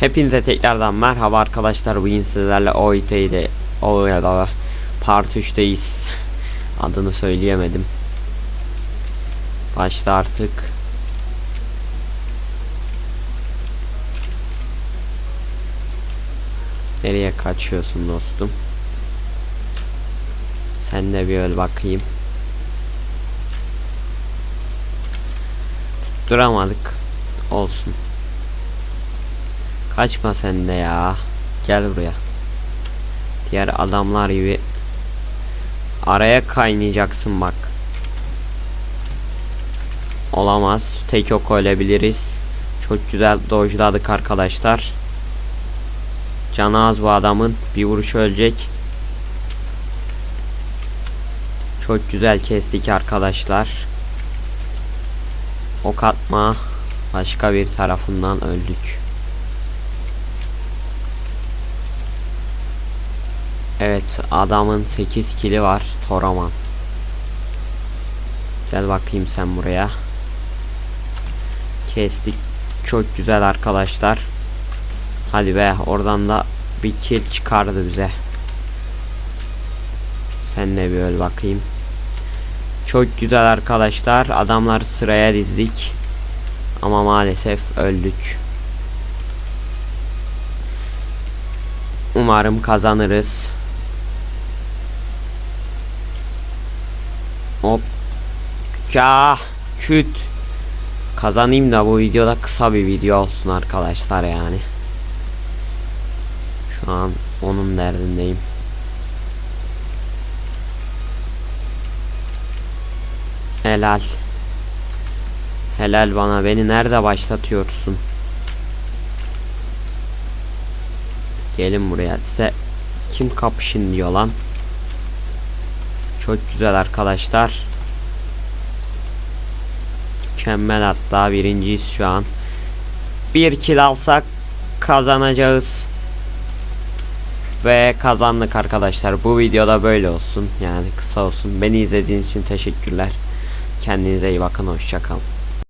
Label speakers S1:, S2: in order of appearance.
S1: Hepinize tekrardan merhaba arkadaşlar. Bugün sizlerle OIT'de OIT'de Part 3'teyiz. Adını söyleyemedim. Başta artık. Nereye kaçıyorsun dostum? Sen de bir öl bakayım. Tutturamadık. Olsun. Kaçma sen de ya. Gel buraya. Diğer adamlar gibi araya kaynayacaksın bak. Olamaz. Tek yok ölebiliriz. Çok güzel dojladık arkadaşlar. Canı az bu adamın. Bir vuruş ölecek. Çok güzel kestik arkadaşlar. Ok atma. Başka bir tarafından öldük. Evet adamın 8 kili var Toraman. Gel bakayım sen buraya. Kestik. Çok güzel arkadaşlar. Hadi be oradan da bir kill çıkardı bize. Sen de bir öl bakayım. Çok güzel arkadaşlar. Adamlar sıraya dizdik. Ama maalesef öldük. Umarım kazanırız. Hop. Ya küt. Kazanayım da bu videoda kısa bir video olsun arkadaşlar yani. Şu an onun derdindeyim. Helal. Helal bana. Beni nerede başlatıyorsun? Gelin buraya. Size kim kapışın diyor lan. Çok güzel arkadaşlar. Mükemmel hatta birinciyiz şu an. Bir kill alsak kazanacağız. Ve kazandık arkadaşlar. Bu videoda böyle olsun. Yani kısa olsun. Beni izlediğiniz için teşekkürler. Kendinize iyi bakın. Hoşçakalın.